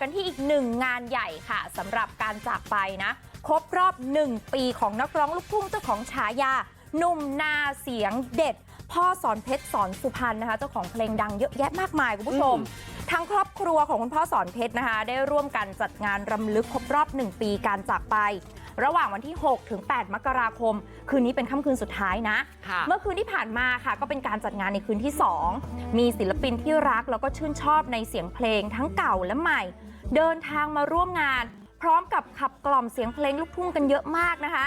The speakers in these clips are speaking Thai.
กันที่อีกหนึ่งงานใหญ่ค่ะสำหรับการจากไปนะ ครบรอบหนึ่งปีของนักร้องลูกทุ่งเจ้าของฉายาหนุ่มนาเสียงเด็ด พ่อสอนเพชรสอนสุพรรณนะคะ เจ้าของเพลงดังเยอะแยะมากมายคุณผู้ชม ทั้งครอบครัวของคุณพ่อสอนเพชรนะคะ ได้ร่วมกันจัดงานรำลึกครบรอบ 1 ปีการจากไป ระหว่างวันที่ 6 ถึง 8 มกราคม คืนนี้เป็นค่ำคืนสุดท้ายนะค่ะเมื่อคืนที่ผ่านมาค่ะ ก็เป็นการจัดงานในคืนที่ 2 มีศิลปินที่รักแล้วก็ชื่นชอบในเสียงเพลงทั้งเก่าและใหม่ เดินทางมาร่วมงาน พร้อมกับขับกล่อมเสียงเพลงลูกทุ่งกันเยอะมากนะคะ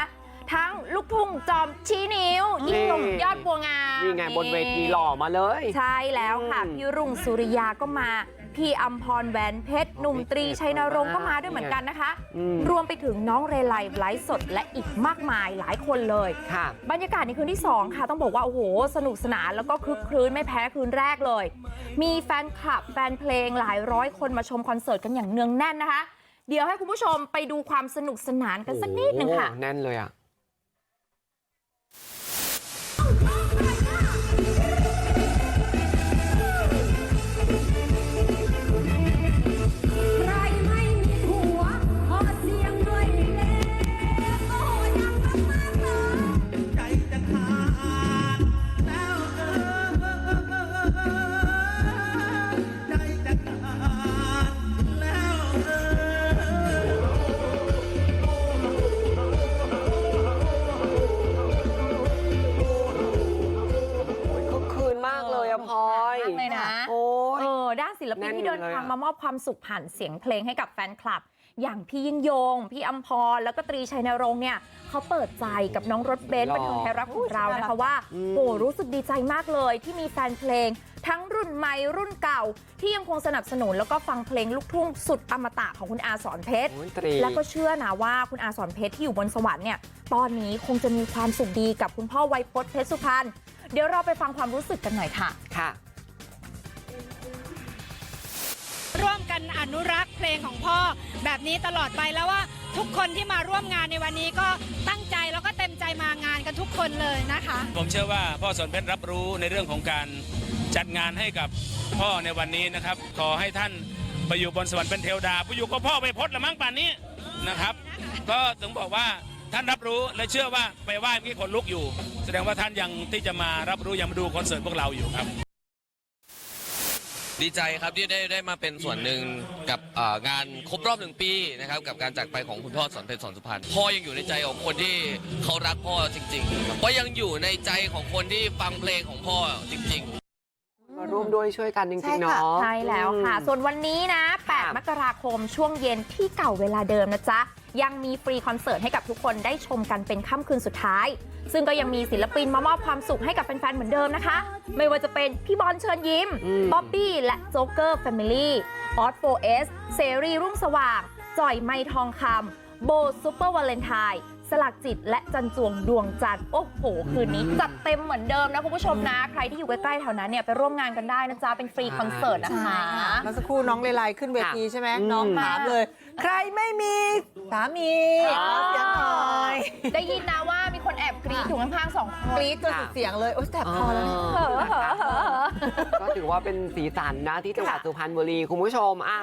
ทั้งลูกทุ่งจอมชี้นิ้วยิ่งหนุ่มยอดบัวงามนี่ไงบนเวทีหล่อมาเลย ใช่แล้วค่ะอืมพี่รุ่งสุริยาก็มาพี่อัมพรแหวนเพชรหนุ่มตรีชัยนรงค์ก็มาด้วยเหมือนกันนะคะอืมรวมไปถึงน้องเรไลไลฟ์สดและอีกมากมายหลายคนเลยค่ะบรรยากาศในคืนที่ 2 ค่ะ ต้องบอกว่า โอ้โห สนุกสนานแล้วก็คึกครื้นไม่แพ้คืนแรกเลย มีแฟนคลับแฟนเพลงหลายร้อยคนมาชมคอนเสิร์ตกันอย่างเนืองแน่นนะคะ เดี๋ยวให้คุณผู้ชมไปดูความสนุกสนานกันสักนิดหนึ่งค่ะโอ้แน่นเลยอะ อะพลอยมากเลยนะโอ้ย เออด้านศิลปินที่เดินทางมามอบความสุขผ่านเสียงเพลงให้กับแฟนคลับ อย่างพี่ยิ่งยง พี่อัมพร แล้วก็ตรีชัยนรงค์เนี่ยเขาเปิดใจกับน้องรถเบนซ์หรอบันเทิงไทยรัฐของเรานะคะว่าอืมโอ้รู้สึกดีใจมากเลยที่มีแฟนเพลง ทั้งรุ่นใหม่รุ่นเก่า ที่ยังคงสนับสนุนแล้วก็ฟังเพลงลูกทุ่งสุดอมตะของคุณอาสอนเพชร โอ้ยตรี แล้วก็เชื่อนะว่าคุณอาสอนเพชรที่อยู่บนสวรรค์เนี่ย ตอนนี้คงจะมีความสุขดีกับคุณพ่อไวยพจน์เพชรสุพรรณ เดี๋ยวเราไปฟังความรู้สึกกันหน่อยค่ะ ค่ะร่วมกันอนุรักษ์เพลงของพ่อแบบนี้ตลอดไปแล้วว่าทุกคนที่มาร่วมงานในวันนี้ก็ตั้งใจแล้วก็เต็มใจมางานกันทุกคนเลยนะคะ ผมเชื่อว่าพ่อสอนเพชรรับรู้ในเรื่องของการจัดงานให้กับพ่อในวันนี้นะครับ ขอให้ท่านไปอยู่บนสวรรค์เป็นเทวดาไปอยู่กับพ่อไปพจน์ละมั้งป่านนี้นะครับ ก็ถึงบอกว่า ท่านรับรู้และเชื่อว่าไปไหว้เมื่อกี้คนลุกอยู่ แสดงว่าท่านยังที่จะมารับรู้ยังมาดูคอนเสิร์ตพวกเราอยู่ครับ ดีใจครับที่ได้ได้มาเป็นส่วนหนึ่งกับเอ่องานครบรอบหนึ่งปีนะครับกับการจากไปของคุณพ่อสอนเพชรสอนสุพรรณพ่อยังอยู่ในใจของคนที่เขารักพ่อจริงๆก็ยังอยู่ในใจของคนที่ฟังเพลงของพ่อจริง ๆ ร่วมด้วยช่วยกันจริงๆเนาะใช่แล้วค่ะอืมส่วนวันนี้นะค่ะ8 มกราคมช่วงเย็นที่เก่าเวลาเดิมนะจ๊ะ ยังมีฟรีคอนเสิร์ตให้กับทุกคนได้ชมกันเป็นค่ำคืนสุดท้าย ซึ่งก็ยังมีศิลปินมามอบความสุขให้กับแฟนๆเหมือนเดิมนะคะ ไม่ว่าจะเป็นพี่บอลเชิญยิ้มอืมบ๊อบบี้และโจ๊กเกอร์แฟมิลี่ออสโฟเอสเซรีรุ่งสว่างจ่อยไม่ทองคำโบซูเปอร์วาเลนไทน์ สลักจิตและจันจวงดวงจันทร์โอ้โห คืนนี้จัดเต็มเหมือนเดิมนะคุณผู้ชมนะ ใครที่อยู่ใกล้ๆแถวนั้นเนี่ยไปร่วมงานกันได้นะจ๊ะ เป็นฟรีคอนเสิร์ตนะคะเมื่อสักครู่น้องเลไลขึ้นเวทีใช่ไหมอืมน้องถามเลย ใครไม่มีสามีอ๋อขอเสียงหน่อยได้ยินนะว่ามีคนแอบกรี๊ดอยู่ข้างๆสองคนกรี๊ดจนสุดเสียงเลยโอ๊ยแสบคอแล้วนะเหอะเหอะเหอะก็ถือว่าเป็นสีสันนะที่จังหวัดสุพรรณบุรีคุณผู้ชมอะ